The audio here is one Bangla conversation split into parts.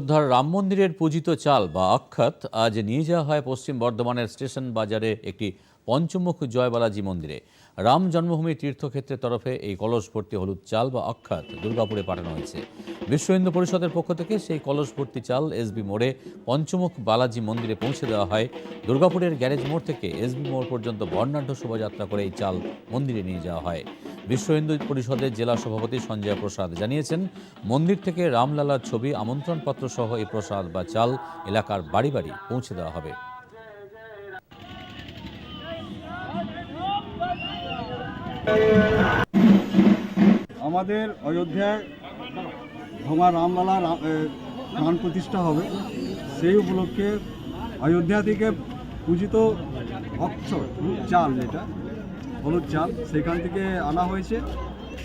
ধর, রাম মন্দিরের পূজিত চাল বা অক্ষত আজ নিয়ে যাওয়া হয় পশ্চিম বর্ধমানের স্টেশন বাজারে একটি পঞ্চমুখ জয়বালাজি মন্দিরে। রাম জন্মভূমি তীর্থক্ষেত্রের তরফে এই কলস ভর্তি হলুদ চাল বা অক্ষত দুর্গাপুরে পাঠানো হয়েছে। বিশ্ব হিন্দু পরিষদের পক্ষ থেকে সেই কলস ভর্তি চাল এসবি মোড়ে পঞ্চমুখ বালাজি মন্দিরে পৌঁছে দেওয়া হয়। দুর্গাপুরের গ্যারেজ মোড় থেকে এসবি মোড় পর্যন্ত বর্ণাঢ্য শোভাযাত্রা করে এই চাল মন্দিরে নিয়ে যাওয়া হয়। বিশ্ব হিন্দু পরিষদের জেলা সভাপতি সঞ্জয় প্রসাদ জানিয়েছেন, মন্দির থেকে রামলালার ছবি, আমন্ত্রণপত্র সহ এই প্রসাদ বা চাল এলাকার বাড়ি বাড়ি পৌঁছে দেওয়া হবে। আমাদের অযোধ্যায় ভগবান রামলালা প্রাণ প্রতিষ্ঠা হবে। সেই উপলক্ষে অযোধ্যা থেকে পূজিত অক্ষর চাল যেটা হলুদ চাল সেখান থেকে আনা হয়েছে।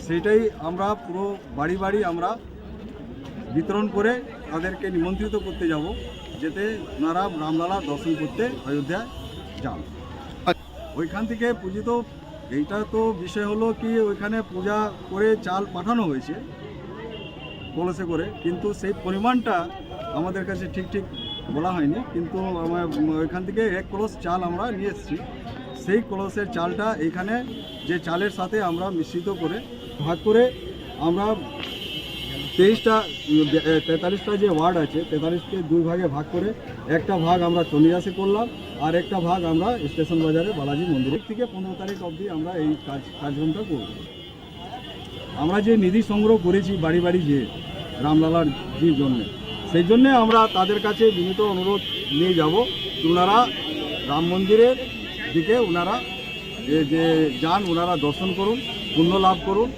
সেটাই আমরা পুরো বাড়ি বাড়ি আমরা বিতরণ করে তাদেরকে নিমন্ত্রিত করতে যাব, যেতে ওনারা রামলালা দর্শন করতে অযোধ্যায় যান। ওইখান থেকে পূজিত, এইটা তো বিষয় হলো কি ওইখানে পূজা করে চাল পাঠানো হয়েছে, কলসে করে, কিন্তু সেই পরিমাণটা আমাদের কাছে ঠিক ঠিক বলা হয়নি, কিন্তু আমার, ওইখান থেকে এক কলস চাল আমরা নিয়ে এসেছি। সেই কলসের চালটা এইখানে যে চালের সাথে আমরা মিশ্রিত করে ভাগ করে আমরা তেইশটা, তেতাল্লিশটা যে ওয়ার্ড আছে, তেতাল্লিশকে দুই ভাগে ভাগ করে একটা ভাগ আমরা চন্ডিদাসে করলাম আর একটা ভাগ আমরা স্টেশন বাজারে বালাজি মন্দিরের থেকে পনেরো তারিখ অবধি আমরা এই কাজ কার্যক্রমটা করব। আমরা যে নিধি সংগ্রহ করেছি বাড়ি বাড়ি যে রামলালার জির জন্য, সেই জন্যে আমরা তাদের কাছে বিনীত অনুরোধ নিয়ে যাব। ওনারা রাম মন্দিরের দিকে ওনারা যে যান ওনারা দর্শন করুন পুণ্য লাভ করুন